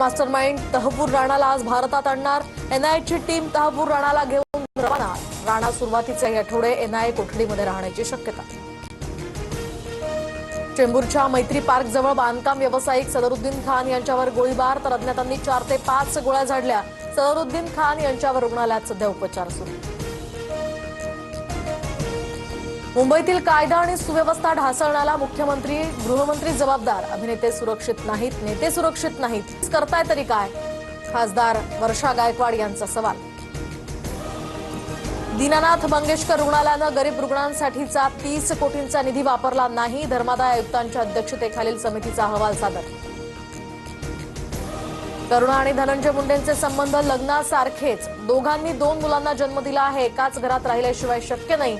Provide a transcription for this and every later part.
Master mind तहपूर राणाला आज भारतात आणणार. एनआयची टीम तहपूर राणाला घेऊन रवाना राणा सुरुवातीचे आठवडे एनआयए कोठडीमध्ये राहण्याची शक्यता. चेंबूरच्या मैत्री पार्क जवळ बांधकाम व्यावसायिक सदरुद्दीन खान यांच्यावर गोळीबार तर अज्ञातांनी चार ते पाच गोळ्या झाडल्या. सदरुद्दीन खान यांच्यावर रुग्णालयात सध्या उपचार सुरू. मुंबईतील कायदा आणि सुव्यवस्था ढासळण्याला मुख्यमंत्री गृहमंत्री जबाबदार. अभिनेते सुरक्षित नाहीत नेते सुरक्षित नाहीत. करताय तरी काय? खासदार वर्षा गायकवाड यांचा सवाल. दीनानाथ मंगेशकर रुग्णालयानं गरीब रुग्णांसाठीचा तीस कोटींचा निधी वापरला नाही धर्मादाय आयुक्तांच्या अध्यक्षतेखालील समितीचा अहवाल सादर. करुणा आणि धनंजय मुंडेंचे संबंध लग्नासारखेच. दोघांनी दोन मुलांना जन्म दिला आहे एकाच घरात राहिल्याशिवाय शक्य नाही.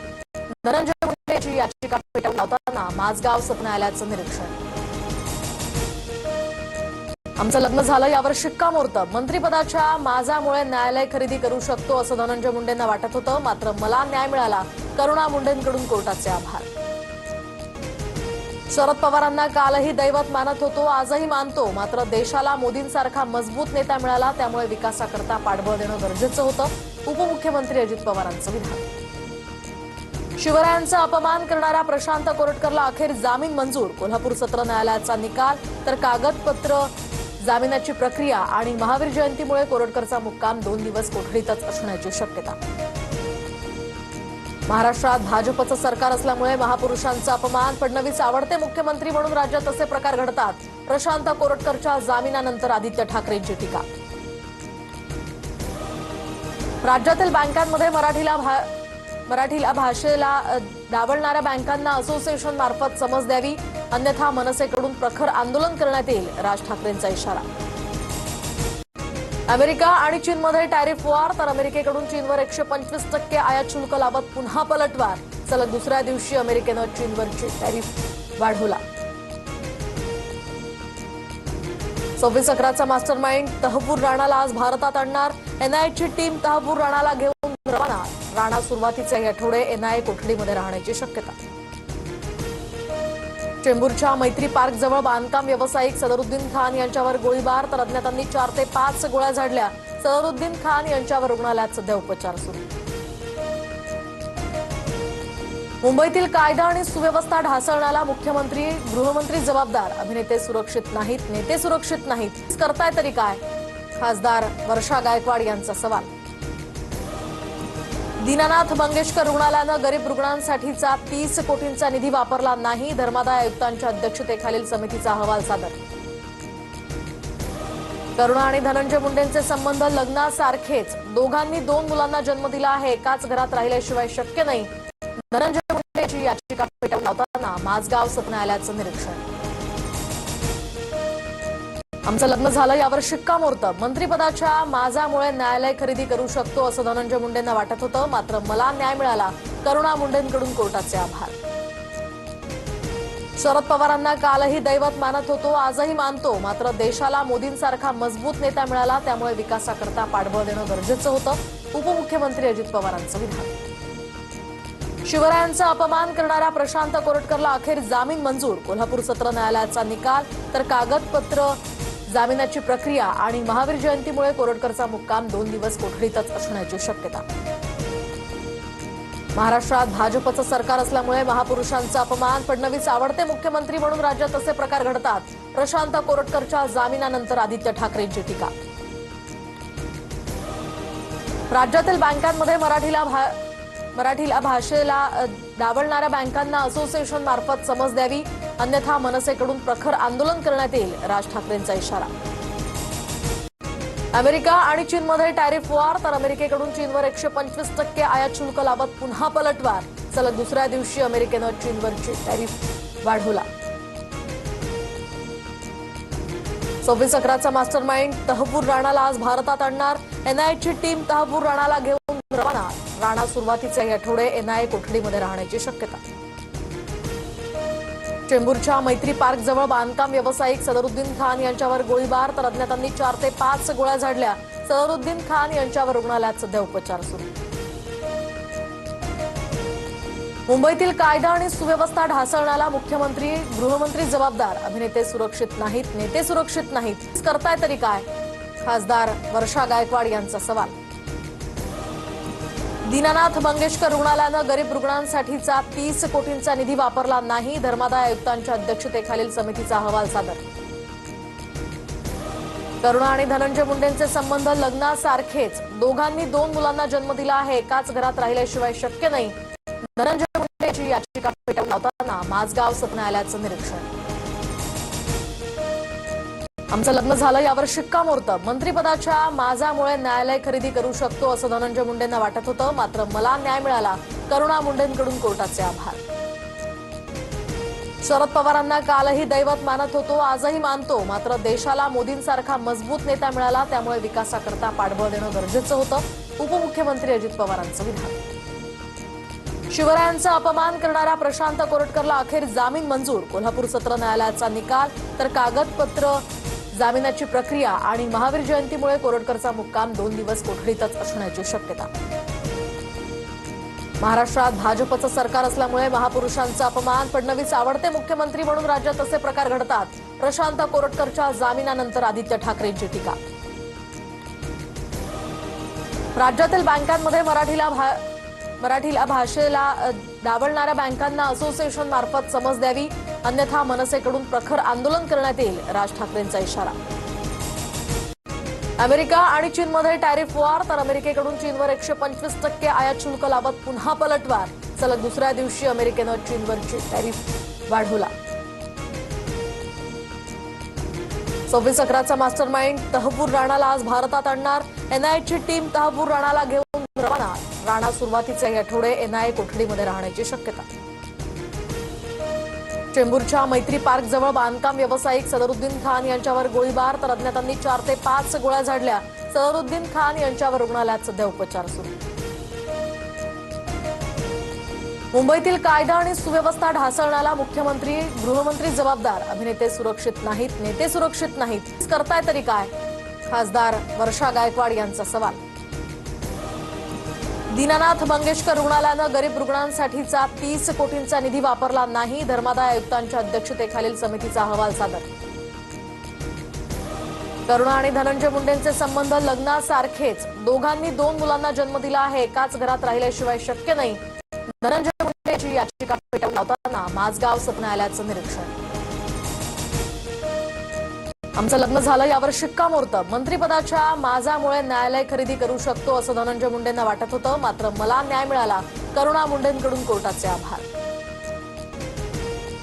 धनंजय मुंडेची याचिका फेटाळून लावताना माझगाव न्यायालयाचं निरीक्षण. आमचं लग्न झालं यावर शिक्कामोर्तब. मंत्रीपदाच्या माझ्यामुळे न्यायालय खरेदी करू शकतो असं धनंजय मुंडेंना वाटत होतं मात्र मला न्याय मिळाला करुणा मुंडेंकडून कोर्टाचे आभार. शरद पवारांना कालही दैवत मानत होतो आजही मानतो. मात्र देशाला मोदींसारखा मजबूत नेता मिळाला त्यामुळे विकासाकरता पाठबळ देणं गरजेचं होतं. उपमुख्यमंत्री अजित पवारांचं विधान. शिवरायांचा अपमान करणाऱ्या प्रशांत कोरटकरला अखेर जामीन मंजूर. कोल्हापूर सत्र न्यायालयाचा निकाल तर कागदपत्र जामिनाची प्रक्रिया आणि महावीर जयंतीमुळे कोरटकरचा मुक्काम दोन दिवस कोठडीतच असण्याची शक्यता. महाराष्ट्रात भाजपचं सरकार असल्यामुळे महापुरुषांचा अपमान फडणवीस आवडते मुख्यमंत्री म्हणून राज्यात असे प्रकार घडतात. प्रशांत कोरटकरच्या जामिनानंतर आदित्य ठाकरेंची टीका. राज्यातील बँकांमध्ये मराठीला भा- मराठीला भाषेला डावलणाऱ्या बँकांना असोसिएशन मार्फत समज द्यावी. अन्यथा मनसेकडून प्रखर आंदोलन करण्यात येईल राज ठाकरेंचा इशारा. अमेरिका आणि चीनमध्ये टॅरिफ वार तर अमेरिकेकडून चीनवर एकशे पंचवीस टक्के आयात शुल्क लावत पुन्हा पलटवार. सलग दुसऱ्या दिवशी अमेरिकेनं चीनवरची टॅरिफ वाढवला. सव्वीस अकराचा मास्टर माइंड तहपूर राणाला आज भारतात आणणार. एनआयची टीम तहपूर राणाला घेऊन राणा सुरुवातीचे हे आठवडे एनआयए कोठडीमध्ये राहण्याची शक्यता. चेंबूरच्या मैत्री पार्क जवळ बांधकाम व्यावसायिक सदरुद्दीन खान यांच्यावर गोळीबार तर अज्ञातांनी चार ते पाच गोळ्या झाडल्या. सदरुद्दीन खान यांच्यावर रुग्णालयात सध्या उपचार सुरू. मुंबईतील कायदा आणि सुव्यवस्था ढासळण्याला मुख्यमंत्री गृहमंत्री जबाबदार. अभिनेते सुरक्षित नाहीत नेते सुरक्षित नाहीत. करताय तरी काय? खासदार वर्षा गायकवाड यांचा सवाल. दीनानाथ मंगेशकर रुग्णालयानं गरीब रुग्णांसाठीचा तीस कोटींचा निधी वापरला नाही धर्मादाय आयुक्तांच्या अध्यक्षतेखालील समितीचा अहवाल सादर. करुणा आणि धनंजय मुंडेंचे संबंध लग्नासारखेच. दोघांनी दोन मुलांना जन्म दिला आहे एकाच घरात राहिल्याशिवाय शक्य नाही. धनंजय मुंडेची याचिका फेटाळून लावताना माझगाव सत्र न्यायालयाचं निरीक्षण. आमचं लग्न झालं यावर शिक्कामोर्तब. मंत्रिपदाच्या माझ्यामुळे न्यायालय खरेदी करू शकतो असं धनंजय मुंडेंना वाटत होतं मात्र मला न्याय मिळाला. करुणा मुंडेंकडून कोर्टाचे आभार. शरद पवारांना कालही दैवत मानत होतो आजही मानतो. मात्र देशाला मोदींसारखा मजबूत नेता मिळाला त्यामुळे विकासाकरता पाठबळ देणं गरजेचं होतं उपमुख्यमंत्री अजित पवारांचं विधान. शिवरायांचा अपमान करणाऱ्या प्रशांत कोरटकरला अखेर जामीन मंजूर. कोल्हापूर सत्र न्यायालयाचा निकाल तर कागदपत्र जामिनाची प्रक्रिया आणि महावीर जयंतीमुळे कोरटकरचा मुक्काम दोन दिवस कोठडीतच असण्याची शक्यता. महाराष्ट्रात भाजपचं सरकार असल्यामुळे महापुरुषांचा अपमान फडणवीस आवडते मुख्यमंत्री म्हणून राज्यात असे प्रकार घडतात. प्रशांत कोरटकरच्या जामिनानंतर आदित्य ठाकरेंची टीका. राज्यातील बँकांमध्ये मराठीला भा- मराठीला भाषेला डावलणाऱ्या बँकांना असोसिएशन मार्फत समज द्यावी. अन्यथा मनसेकडून प्रखर आंदोलन करण्यात येईल राज ठाकरेंचा इशारा. अमेरिका आणि चीनमध्ये टॅरिफ वार तर अमेरिकेकडून चीनवर एकशे पंचवीस टक्के आयात शुल्क लावत पुन्हा पलटवार. सलग दुसऱ्या दिवशी अमेरिकेनं चीनवरची टॅरिफ वाढवला. सव्वीस अकराचा मास्टर माइंड तहपूर राणाला आज भारतात आणणार. एनआयची टीम तहपूर राणाला घेऊन रवाना. राणा सुरुवातीचे हे आठवडे एनआयए कोठडीमध्ये राहण्याची शक्यता. चेंबूरच्या मैत्री पार्क जवळ बांधकाम व्यावसायिक सदरुद्दीन खान यांच्यावर गोळीबार तर अज्ञातांनी चार ते पाच गोळ्या झाडल्या. सदरुद्दीन खान यांच्यावर रुग्णालयात सध्या उपचार सुरू. मुंबईतील कायदा आणि सुव्यवस्था ढासळण्याला मुख्यमंत्री गृहमंत्री जबाबदार. अभिनेते सुरक्षित नाहीत नेते सुरक्षित नाहीत. करताय तरी काय? खासदार वर्षा गायकवाड यांचा सवाल. दीनानाथ मंगेशकर रुग्णालयानं गरीब रुग्णांसाठीचा तीस कोटींचा निधी वापरला नाही. धर्मादाय आयुक्तांच्या अध्यक्षतेखालील समितीचा अहवाल सादर. करुणा आणि धनंजय मुंडेंचे संबंध लग्नासारखेच. दोघांनी दोन मुलांना जन्म दिला आहे. एकाच घरात राहिल्याशिवाय शक्य नाही. धनंजय मुंडेची याचिका फेटाळून लावताना माझगाव सत्र न्यायालयाचं निरीक्षण. आमचं लग्न झालं यावर शिक्कामोर्तब. मंत्रिपदाच्या माझ्यामुळे न्यायालय खरेदी करू शकतो असं धनंजय मुंडेंना वाटत होतं मात्र मला न्याय मिळाला. करुणा मुंडेंकडून कोर्टाचे आभार. शरद पवारांना कालही दैवत मानत होतो आजही मानतो. मात्र देशाला मोदींसारखा मजबूत नेता मिळाला त्यामुळे विकासाकरता पाठबळ देणं गरजेचं होतं उपमुख्यमंत्री अजित पवारांचं विधान. शिवरायांचा अपमान करणाऱ्या प्रशांत कोरटकरला अखेर जामीन मंजूर. कोल्हापूर सत्र न्यायालयाचा निकाल तर कागदपत्र जामिनाची प्रक्रिया आणि महावीर जयंतीमुळे कोरटकरचा मुक्काम दोन दिवस कोठडीतच असण्याची शक्यता. महाराष्ट्रात भाजपचं सरकार असल्यामुळे महापुरुषांचा अपमान फडणवीस आवडते मुख्यमंत्री म्हणून राज्यात असे प्रकार घडतात. प्रशांत कोरटकरच्या जामिनानंतर आदित्य ठाकरेंची टीका. राज्यातील बँकांमध्ये मराठीला भा- मराठीला भाषेला डावलणाऱ्या बँकांना असोसिएशन मार्फत समज द्यावी. अन्यथा मनसेकडून प्रखर आंदोलन करण्यात येईल राज ठाकरेंचा इशारा. अमेरिका आणि चीनमध्ये टॅरिफ वार तर अमेरिकेकडून चीनवर एकशे पंचवीस टक्के आयात शुल्क लावत पुन्हा पलटवार. सलग दुसऱ्या दिवशी अमेरिकेनं चीनवर टॅरिफ वाढवला. सव्वीस अकराचा मास्टर माइंड तहपूर राणाला आज भारतात आणणार. एनआयची टीम तहपूर राणाला घेऊन रवाना. राणा सुरुवातीचे आठवडे एनआय कोठडीमध्ये राहण्याची शक्यता. चेंबूरच्या मैत्री पार्क जवळ बांधकाम व्यावसायिक सदरुद्दीन खान यांच्यावर गोळीबार तर अज्ञातांनी चार ते पाच गोळ्या झाडल्या. सदरुद्दीन खान यांच्यावर रुग्णालयात सध्या उपचार सुरू. मुंबईतील कायदा आणि सुव्यवस्था ढासळण्याला मुख्यमंत्री गृहमंत्री जबाबदार. अभिनेते सुरक्षित नाहीत नेते सुरक्षित नाहीत. करताय तरी काय? खासदार वर्षा गायकवाड यांचा सवाल. दीनानाथ मंगेशकर रुग्णालयानं गरीब रुग्णांसाठीचा तीस कोटींचा निधी वापरला नाही धर्मादाय आयुक्तांच्या अध्यक्षतेखालील समितीचा अहवाल सादर. करुणा आणि धनंजय मुंडेंचे संबंध लग्नासारखेच. दोघांनी दोन मुलांना जन्म दिला आहे एकाच घरात राहिल्याशिवाय शक्य नाही. धनंजय मुंडेची याचिका फेटाळून लावताना माझगाव सत्र न्यायालयाचं निरीक्षण. आमचं लग्न झालं यावर शिक्कामोर्तब. मंत्रिपदाच्या माझ्यामुळे न्यायालय खरेदी करू शकतो असं धनंजय मुंडेंना वाटत होतं मात्र मला न्याय मिळाला. करुणा मुंडेंकडून कोर्टाचे आभार.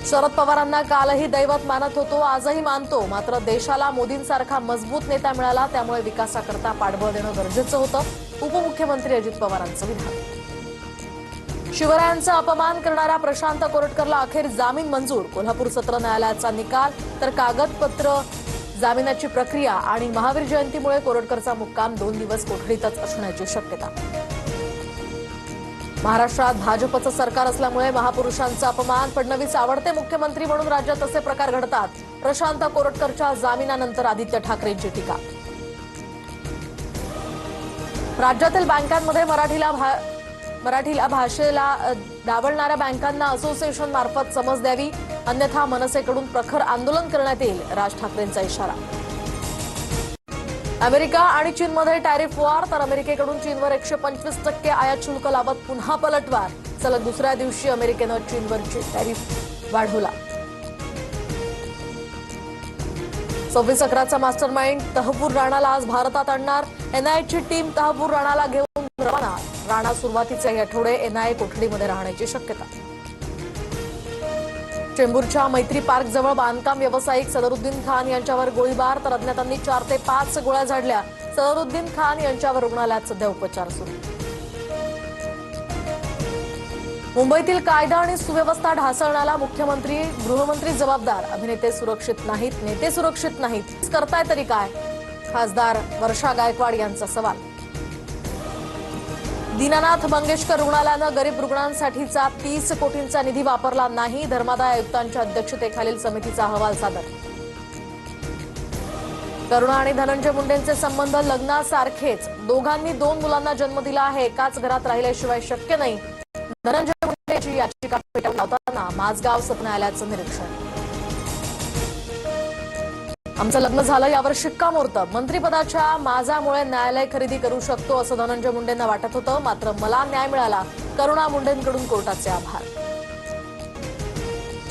शरद पवारांना कालही दैवत मानत होतो आजही मानतो. मात्र देशाला मोदींसारखा मजबूत नेता मिळाला त्यामुळे विकासाकरता पाठबळ देणं गरजेचं होतं. उपमुख्यमंत्री अजित पवारांचं विधान. शिवरायांचा अपमान करणाऱ्या प्रशांत कोरटकरला अखेर जामीन मंजूर. कोल्हापूर सत्र न्यायालयाचा निकाल तर कागदपत्र जामिनाची प्रक्रिया आणि महावीर जयंतीमुळे कोरटकरचा मुक्काम दोन दिवस कोठडीतच असण्याची शक्यता. महाराष्ट्रात भाजपचं सरकार असल्यामुळे महापुरुषांचा अपमान फडणवीस आवडते मुख्यमंत्री म्हणून राज्यात असे प्रकार घडतात. प्रशांत कोरटकरच्या जामिनानंतर आदित्य ठाकरेंची टीका. राज्यातील बँकांमध्ये मराठीला भा- मराठीला भाषेला डावलणाऱ्या बँकांना असोसिएशन मार्फत समज द्यावी. अन्यथा मनसेकडून प्रखर आंदोलन करण्यात येईल राज ठाकरेंचा इशारा. अमेरिका आणि चीनमध्ये टॅरिफ वार तर अमेरिकेकडून चीनवर एकशे पंचवीस टक्के आयात शुल्क लावत पुन्हा पलटवार. सलग दुसऱ्या दिवशी अमेरिकेनं चीनवर टॅरिफ वाढवला. सव्वीस अकराचा मास्टर माइंड तहपूर राणाला आज भारतात आणणार. एनआयची टीम तहपूर राणाला घेऊन रवाना. राणा सुरुवातीचे आठवडे एनआय कोठडीमध्ये राहण्याची शक्यता. चेंबूरच्या मैत्री पार्क जवळ बांधकाम व्यावसायिक सदरुद्दीन खान यांच्यावर गोळीबार तर अज्ञातांनी चार ते पाच गोळ्या झाडल्या. सदरुद्दीन खान यांच्यावर रुग्णालयात सध्या उपचार सुरू. मुंबईतील कायदा आणि सुव्यवस्था ढासळण्याला मुख्यमंत्री गृहमंत्री जबाबदार. अभिनेते सुरक्षित नाहीत नेते सुरक्षित नाहीत. करताय तरी काय? खासदार वर्षा गायकवाड यांचा सवाल. दीनानाथ मंगेशकर रुग्णालयानं गरीब रुग्णांसाठीचा तीस कोटींचा निधी वापरला नाही धर्मादाय आयुक्तांच्या अध्यक्षतेखालील समितीचा अहवाल सादर. करुणा आणि धनंजय मुंडेंचे संबंध लग्नासारखेच. दोघांनी दोन मुलांना जन्म दिला आहे एकाच घरात राहिल्याशिवाय शक्य नाही. धनंजय मुंडेची याचिका फेटाळून लावताना माझगाव सत्र न्यायालयाचं निरीक्षण. आमचं लग्न झालं यावर शिक्कामोर्तब. मंत्रिपदाच्या माझ्यामुळे न्यायालय खरेदी करू शकतो असं धनंजय मुंडेंना वाटत होतं मात्र मला न्याय मिळाला. करुणा मुंडेंकडून कोर्टाचे आभार.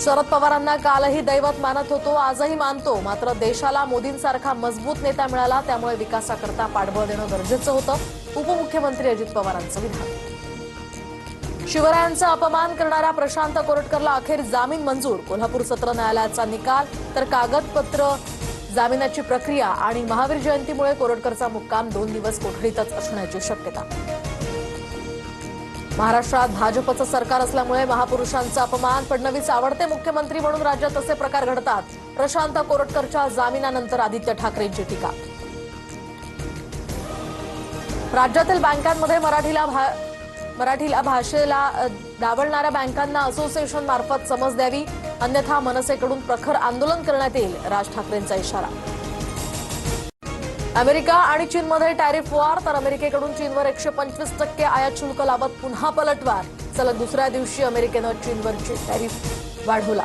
शरद पवारांना कालही दैवत मानत होतो आजही मानतो. मात्र देशाला मोदींसारखा मजबूत नेता मिळाला त्यामुळे विकासाकरता पाठबळ देणं गरजेचं होतं उपमुख्यमंत्री अजित पवारांचं विधान. शिवरायांचा अपमान करणाऱ्या प्रशांत कोरटकरला अखेर जामीन मंजूर. कोल्हापूर सत्र न्यायालयाचा निकाल तर कागदपत्र जामिनाची प्रक्रिया आणि महावीर जयंतीमुळे कोरटकरचा मुक्काम दोन दिवस कोठडीतच असण्याची शक्यता. महाराष्ट्रात भाजपचं सरकार असल्यामुळे महापुरुषांचा अपमान फडणवीस आवडते मुख्यमंत्री म्हणून राज्यात असे प्रकार घडतात. प्रशांत कोरटकरच्या जामिनानंतर आदित्य ठाकरेंची टीका. राज्यातील बँकांमध्ये मराठीला भा- मराठीला भाषेला डावलणाऱ्या बँकांना असोसिएशन मार्फत समज द्यावी अन्यथा मनसेकडून प्रखर आंदोलन करण्यात येईल राज ठाकरेंचा इशारा. अमेरिका आणि चीनमध्ये टॅरिफ वार तर अमेरिकेकडून चीनवर एकशे पंचवीस टक्के आयात शुल्क लावत पुन्हा पलटवार. सलग दुसऱ्या दिवशी अमेरिकेनं चीनवरची टॅरिफ वाढवला.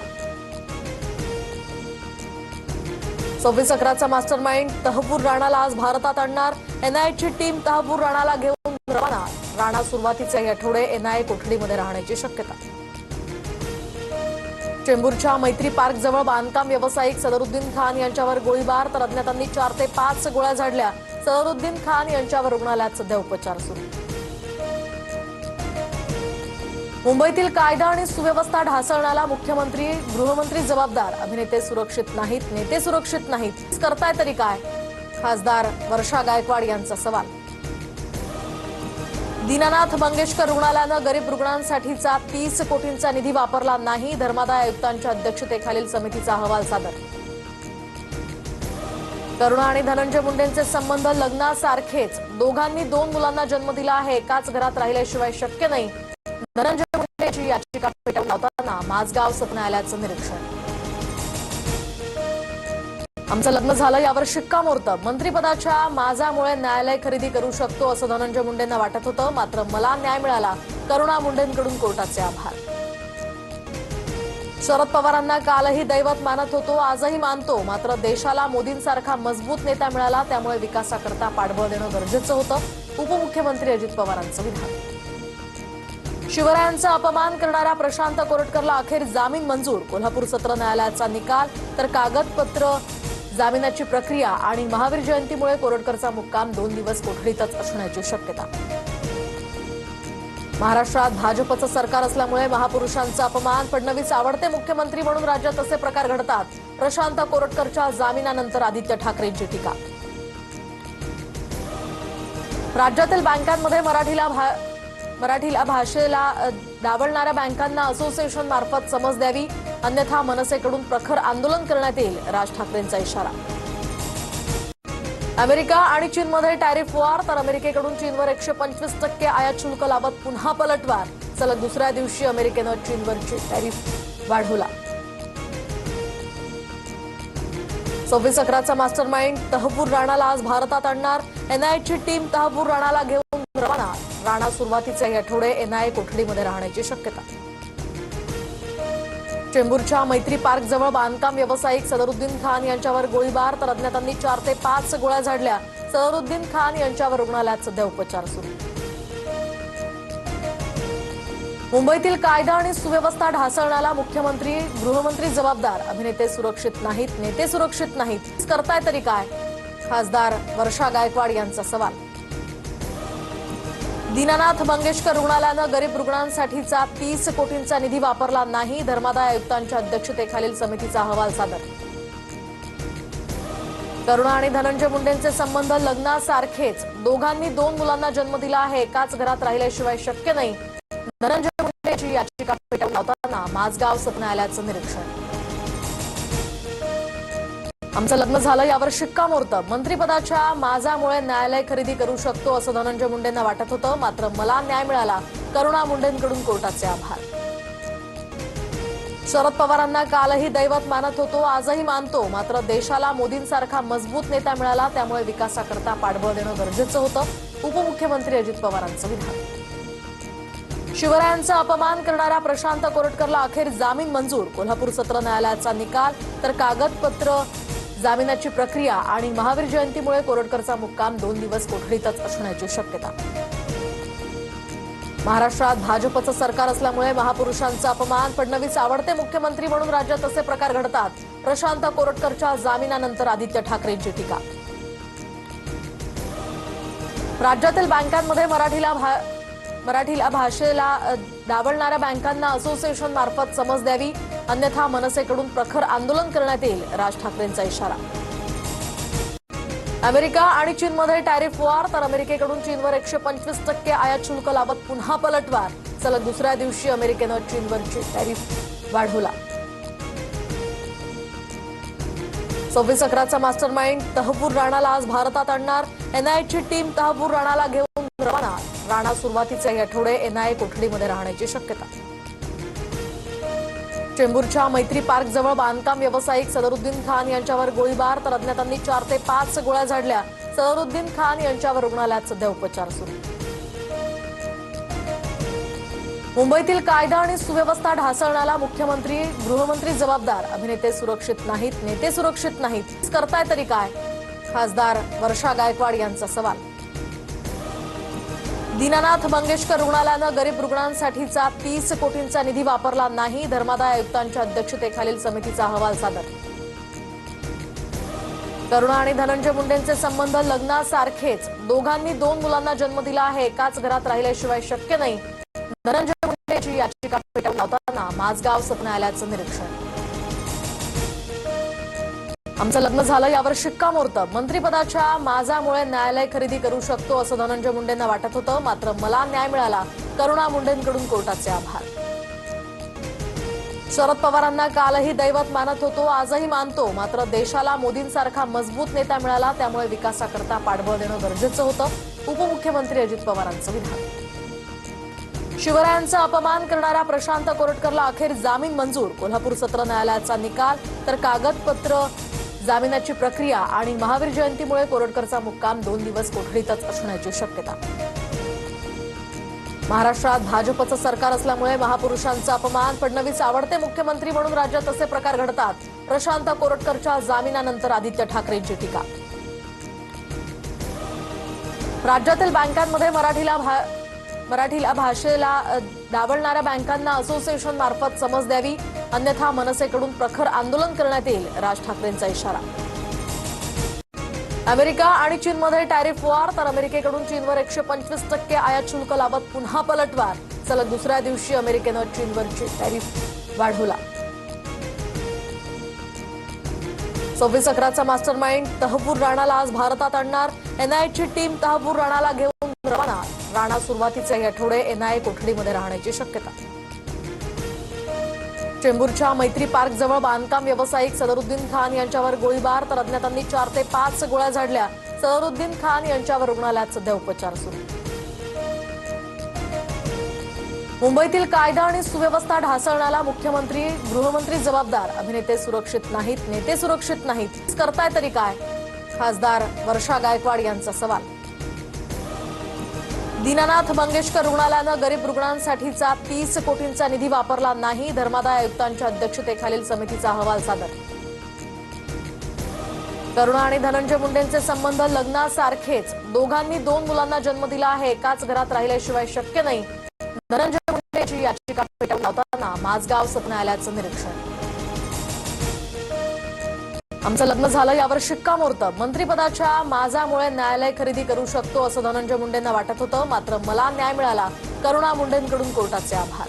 सव्वीस अकराचा मास्टर माइंड तहपूर राणाला आज भारतात आणणार. एनआयची टीम तहपूर राणाला घेऊन रवाना. राणा सुरुवातीचे हे आठवडे एनआयए कोठडीमध्ये राहण्याची शक्यता. चेंबूरच्या मैत्री पार्क जवळ बांधकाम व्यावसायिक सदरुद्दीन खान यांच्यावर गोळीबार तर अज्ञातांनी चार ते पाच गोळ्या झाडल्या. सदरुद्दीन खान यांच्यावर रुग्णालयात सध्या उपचार सुरू. मुंबईतील कायदा आणि सुव्यवस्था ढासळण्याला मुख्यमंत्री गृहमंत्री जबाबदार. अभिनेते सुरक्षित नाहीत नेते सुरक्षित नाहीत. करताय तरी काय? खासदार वर्षा गायकवाड यांचा सवाल. दीनानाथ मंगेशकर रुग्णालयानं गरीब रुग्णांसाठीचा तीस कोटींचा निधी वापरला नाही धर्मादाय आयुक्तांच्या अध्यक्षतेखालील समितीचा अहवाल सादर. करुणा आणि धनंजय मुंडेंचे संबंध लग्नासारखेच. दोघांनी दोन मुलांना जन्म दिला आहे एकाच घरात राहिल्याशिवाय शक्य नाही. धनंजय मुंडेची याचिका फेटाळून लावताना माझगाव सत्र न्यायालयाचं निरीक्षण. आमचं लग्न झालं यावर शिक्कामोर्तब. मंत्रिपदाच्या माझ्यामुळे न्यायालय खरेदी करू शकतो असं धनंजय मुंडेंना वाटत होतं मात्र मला न्याय मिळाला. करुणा मुंडेंकडून कोर्टाचे आभार. शरद पवारांना कालही दैवत मानत होतो आजही मानतो. मात्र देशाला मोदींसारखा मजबूत नेता मिळाला त्यामुळे विकासाकरता पाठबळ देणं गरजेचं होतं उपमुख्यमंत्री अजित पवारांचं विधान. शिवरायांचा अपमान करणाऱ्या प्रशांत कोरटकरला अखेर जामीन मंजूर. कोल्हापूर सत्र न्यायालयाचा निकाल तर कागदपत्र जामिनाची प्रक्रिया आणि महावीर जयंतीमुळे कोरटकरचा मुक्काम दोन दिवस कोठडीतच असण्याची शक्यता. महाराष्ट्रात भाजपचं सरकार असल्यामुळे महापुरुषांचा अपमान फडणवीस आवडते मुख्यमंत्री म्हणून राज्यात असे प्रकार घडतात. प्रशांत कोरटकरच्या जामिनानंतर आदित्य ठाकरेंची टीका. राज्यातील बँकांमध्ये मराठीला भा- मराठीला भाषेला डावलणाऱ्या बँकांना असोसिएशन मार्फत समज द्यावी. अन्यथा मनसेकडून प्रखर आंदोलन करण्यात येईल राज ठाकरेंचा इशारा. अमेरिका आणि चीनमध्ये टॅरिफ वार तर अमेरिकेकडून चीनवर एकशे पंचवीस टक्के आयात शुल्क लावत पुन्हा पलटवार. सलग दुसऱ्या दिवशी अमेरिकेनं चीनवरची टॅरिफ वाढवला. सव्वीस अकराचा मास्टर माइंड तहपूर राणाला आज भारतात आणणार. एनआयची टीम तहबूर राणाला घेऊन रवाना. राणा सुरुवातीचे हे आठवडे एनआयए कोठडीमध्ये राहण्याची शक्यता. चेंबूरच्या मैत्री पार्क जवळ बांधकाम व्यावसायिक सदरुद्दीन खान यांच्यावर गोळीबार तर अज्ञातांनी चार ते पाच गोळ्या झाडल्या. सदरुद्दीन खान यांच्यावर रुग्णालयात सध्या उपचार सुरू. मुंबईतील कायदा आणि सुव्यवस्था ढासळण्याला मुख्यमंत्री गृहमंत्री जबाबदार. अभिनेते सुरक्षित नाहीत नेते सुरक्षित नाहीत. करताय तरी काय? खासदार वर्षा गायकवाड यांचा सवाल. दीनानाथ मंगेशकर रुग्णालयानं गरीब रुग्णांसाठीचा तीस कोटींचा निधी वापरला नाही धर्मादाय आयुक्तांच्या अध्यक्षतेखालील समितीचा अहवाल सादर. करुणा आणि धनंजय मुंडेंचे संबंध लग्नासारखेच. दोघांनी दोन मुलांना जन्म दिला आहे एकाच घरात राहिल्याशिवाय शक्य नाही. धनंजय मुंडेची याचिका फेटाळून लावताना माझगाव सत्र न्यायालयाचं निरीक्षण. आमचं लग्न झालं यावर शिक्कामोर्तब. मंत्रिपदाच्या माझ्यामुळे न्यायालय खरेदी करू शकतो असं धनंजय मुंडेंना वाटत होतं मात्र मला न्याय मिळाला. करुणा मुंडेंकडून कोर्टाचे आभार. शरद पवारांना कालही दैवत मानत होतो आजही मानतो. मात्र देशाला मोदींसारखा मजबूत नेता मिळाला त्यामुळे विकासाकरता पाठबळ देणं गरजेचं होतं उपमुख्यमंत्री अजित पवारांचं विधान. शिवरायांचा अपमान करणाऱ्या प्रशांत कोरटकरला अखेर जामीन मंजूर. कोल्हापूर सत्र न्यायालयाचा निकाल तर कागदपत्र जामिनाची प्रक्रिया आणि महावीर जयंतीमुळे कोरडकरचा मुक्काम दोन दिवस कोठडीतच असण्याची शक्यता. महाराष्ट्रात भाजपचं सरकार असल्यामुळे महापुरुषांचा अपमान फडणवीस आवडते मुख्यमंत्री म्हणून राज्यात असे प्रकार घडतात. प्रशांत कोरटकरच्या जामिनानंतर आदित्य ठाकरेंची टीका. राज्यातील बँकांमध्ये मराठीला भा मराठीला भाषेला डावलणाऱ्या बँकांना असोसिएशन मार्फत समज द्यावी. अन्यथा मनसेकडून प्रखर आंदोलन करण्यात येईल राज ठाकरेंचा इशारा. अमेरिका आणि चीनमध्ये टॅरिफ वार तर अमेरिकेकडून चीनवर एकशे पंचवीस टक्के आयात शुल्क लावत पुन्हा पलटवार. सलग दुसऱ्या दिवशी अमेरिकेनं चीनवरची टॅरिफ वाढवला. सव्वीस अकराचा मास्टर माइंड तहपूर राणाला आज भारतात आणणार. एनआयची टीम तहपूर राणाला घेऊन रवाना. राणा सुरुवातीचे हे आठवडे एनआयए कोठडीमध्ये राहण्याची शक्यता. चेंबूरच्या मैत्री पार्क जवळ बांधकाम व्यावसायिक सदरुद्दीन खान यांच्यावर गोळीबार तर अज्ञातांनी चार ते पाच गोळ्या झाडल्या. सदरुद्दीन खान यांच्यावर रुग्णालयात सध्या उपचार सुरू. मुंबईतील कायदा आणि सुव्यवस्था ढासळण्याला मुख्यमंत्री गृहमंत्री जबाबदार. अभिनेते सुरक्षित नाहीत नेते सुरक्षित नाहीत. करताय तरी काय? खासदार वर्षा गायकवाड यांचा सवाल. दीनानाथ मंगेशकर रुग्णालयानं गरीब रुग्णांसाठीचा तीस कोटींचा निधी वापरला नाही धर्मादाय आयुक्तांच्या अध्यक्षतेखालील समितीचा अहवाल सादर. करुणा आणि धनंजय मुंडेंचे संबंध लग्नासारखेच. दोघांनी दोन मुलांना जन्म दिला आहे एकाच घरात राहिल्याशिवाय शक्य नाही. धनंजय मुंडेची याचिका फेटाळून लावताना माझगाव सत्र न्यायालयाचं निरीक्षण. आमचं लग्न झालं यावर शिक्कामोर्तब. मंत्रिपदाच्या माझ्यामुळे न्यायालय खरेदी करू शकतो असं धनंजय मुंडेंना वाटत होतं मात्र मला न्याय मिळाला. करुणा मुंडेंकडून कोर्टाचे आभार. शरद पवारांना कालही दैवत मानत होतो आजही मानतो. मात्र देशाला मोदींसारखा मजबूत नेता मिळाला त्यामुळे विकासाकरता पाठबळ देणं गरजेचं होतं उपमुख्यमंत्री अजित पवारांचं विधान. शिवरायांचा अपमान करणाऱ्या प्रशांत कोरटकरला अखेर जामीन मंजूर. कोल्हापूर सत्र न्यायालयाचा निकाल तर कागदपत्र जामिनाची प्रक्रिया आणि महावीर जयंतीमुळे कोरटकरचा मुक्काम दोन दिवस कोठडीतच असण्याची शक्यता. महाराष्ट्रात भाजपचं सरकार असल्यामुळे महापुरुषांचा अपमान फडणवीस आवडते मुख्यमंत्री म्हणून राज्यात असे प्रकार घडतात. प्रशांत कोरटकरच्या जामिनानंतर आदित्य ठाकरेंची टीका. राज्यातील बँकांमध्ये मराठीला भा मराठीला भाषेला डावलणाऱ्या बँकांना असोसिएशन मार्फत समज द्यावी. अन्यथा मनसेकडून प्रखर आंदोलन करण्यात येईल राज ठाकरेंचा इशारा. अमेरिका आणि चीनमध्ये टॅरिफ वार तर अमेरिकेकडून चीनवर एकशे पंचवीस टक्के आयात शुल्क लावत पुन्हा पलटवार. सलग दुसऱ्या दिवशी अमेरिकेनं चीनवर टॅरिफ वाढवला. सव्वीस अकराचा मास्टर माइंड तहपूर राणाला आज भारतात आणणार. एनआयची टीम तहपूर राणाला घेऊन रवाना. राणा सुरुवातीचे हे आठवडे एनआयए कोठडीमध्ये राहण्याची शक्यता. चेंबूरच्या मैत्री पार्क जवळ बांधकाम व्यावसायिक सदरुद्दीन खान यांच्यावर गोळीबार तर अज्ञातांनी चार ते पाच गोळ्या झाडल्या. सदरुद्दीन खान यांच्यावर रुग्णालयात सध्या उपचार सुरू. मुंबईतील कायदा आणि सुव्यवस्था ढासळण्याला मुख्यमंत्री गृहमंत्री जबाबदार. अभिनेते सुरक्षित नाहीत नेते सुरक्षित नाहीत. करताय तरी काय? खासदार वर्षा गायकवाड यांचा सवाल. दीनानाथ मंगेशकर रुग्णालयानं गरीब रुग्णांसाठीचा तीस कोटींचा निधी वापरला नाही धर्मादाय आयुक्तांच्या अध्यक्षतेखालील समितीचा अहवाल सादर. करुणा आणि धनंजय मुंडेंचे संबंध लग्नासारखेच. दोघांनी दोन मुलांना जन्म दिला आहे एकाच घरात राहिल्याशिवाय शक्य नाही. धनंजय मुंडेची याचिका फेटाळून लावताना माझगाव सत न्यायालयाचं निरीक्षण. आमचं लग्न झालं यावर शिक्कामोर्तब. मंत्रिपदाच्या माझ्यामुळे न्यायालय खरेदी करू शकतो असं धनंजय मुंडेंना वाटत होतं मात्र मला न्याय मिळाला. करुणा मुंडेंकडून कोर्टाचे आभार.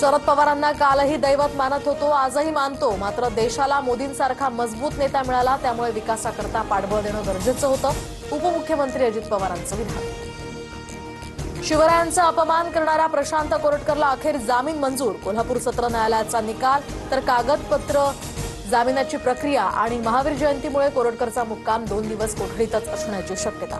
शरद पवारांना कालही दैवत मानत होतो आजही मानतो. मात्र देशाला मोदींसारखा मजबूत नेता मिळाला त्यामुळे विकासाकरता पाठबळ देणं गरजेचं होतं उपमुख्यमंत्री अजित पवारांचं विधान. शिवरायांचा अपमान करणाऱ्या प्रशांत कोरटकरला अखेर जामीन मंजूर. कोल्हापूर सत्र न्यायालयाचा निकाल तर कागदपत्र जामिनाची प्रक्रिया आणि महावीर जयंतीमुळे कोरटकरचा मुक्काम दोन दिवस कोठडीतच असण्याची शक्यता.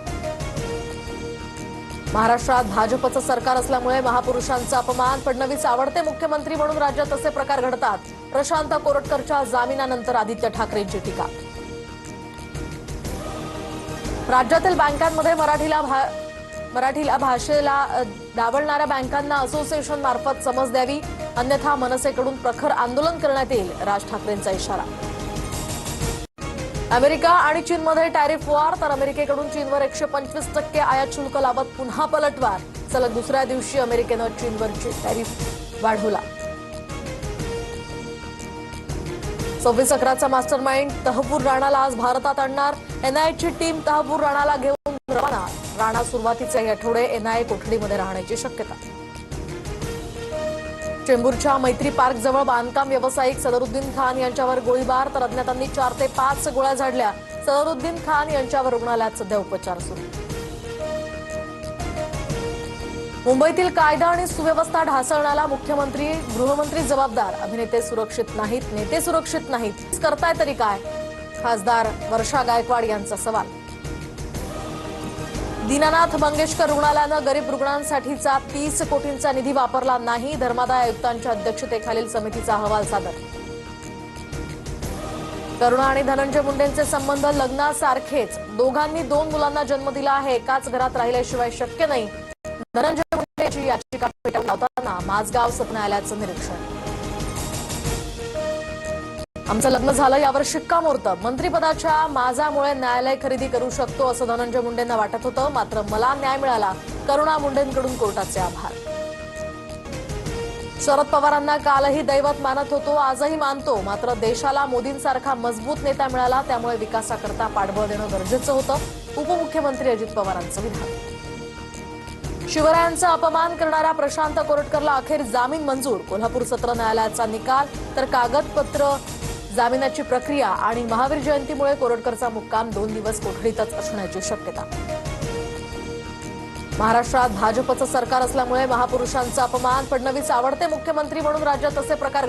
महाराष्ट्रात भाजपचं सरकार असल्यामुळे महापुरुषांचा अपमान फडणवीस आवडते मुख्यमंत्री म्हणून राज्यात असे प्रकार घडतात. प्रशांत कोरटकरच्या जामिनानंतर आदित्य ठाकरेंची टीका. राज्यातील बँकांमध्ये मराठीला भा मराठीला भाषेला डावलणाऱ्या बँकांना असोसिएशन मार्फत समज द्यावी. अन्यथा मनसेकडून प्रखर आंदोलन करण्यात येईल राज ठाकरेंचा इशारा. अमेरिका आणि चीनमध्ये टॅरिफ वार तर अमेरिकेकडून चीनवर एकशे पंचवीस टक्के आयात शुल्क लावत पुन्हा पलटवार. सलग दुसऱ्या दिवशी अमेरिकेनं चीनवर टॅरिफ वाढवला. सव्वीस अकराचा मास्टर माइंड तहपूर राणाला आज भारतात आणणार. एनआयची टीम तहपूर राणाला घेऊन रवाना. राणा सुरुवातीचे आठवडे एनआय कोठडीमध्ये राहण्याची शक्यता. चेंबूरच्या मैत्री पार्क जवळ बांधकाम व्यावसायिक सदरुद्दीन खान यांच्यावर गोळीबार तर अज्ञातांनी चार ते पाच गोळ्या झाडल्या. सदरुद्दीन खान यांच्यावर रुग्णालयात सध्या उपचार सुरू. मुंबईतील कायदा आणि सुव्यवस्था ढासळण्याला मुख्यमंत्री गृहमंत्री जबाबदार. अभिनेते सुरक्षित नाहीत नेते सुरक्षित नाहीत. करताय तरी काय? खासदार वर्षा गायकवाड यांचा सवाल. दीनानाथ मंगेशकर रुग्णालयानं गरीब रुग्णांसाठीचा तीस कोटींचा निधी वापरला नाही धर्मादाय आयुक्तांच्या अध्यक्षतेखालील समितीचा अहवाल सादर. करुणा आणि धनंजय मुंडेंचे संबंध लग्नासारखेच. दोघांनी दोन मुलांना जन्म दिला आहे एकाच घरात राहिल्याशिवाय शक्य नाही. धनंजय मुंडेची याचिका फेटाळून लावताना माझगाव सत्र निरीक्षण. आमचं लग्न झालं यावर शिक्कामोर्तब मंत्रिपदाच्या माझ्यामुळे न्यायालय खरेदी करू शकतो असं धनंजय मुंडेंना वाटत होतं मात्र मला न्याय मिळाला करुणा मुंडेंकडून कोर्टाचे आभार. शरद पवारांना कालही दैवत मानत होतो आजही मानतो मात्र देशाला मोदींसारखा मजबूत नेता मिळाला त्यामुळे विकासाकरता पाठबळ देणं गरजेचं होतं उपमुख्यमंत्री अजित पवारांचं विधान. शिवरायांचा अपमान करणाऱ्या प्रशांत कोरटकरला अखेर जामीन मंजूर. कोल्हापूर सत्र न्यायालयाचा निकाल तर कागदपत्र जामिनाची प्रक्रिया आणि महावीर जयंतीमुळे कोरटकरचा मुक्काम दोन दिवस कोठडीतच असण्याची शक्यता. महाराष्ट्रात भाजपचं सरकार असल्यामुळे महापुरुषांचा अपमान फडणवीस आवडते मुख्यमंत्री म्हणून राज्यात असे प्रकार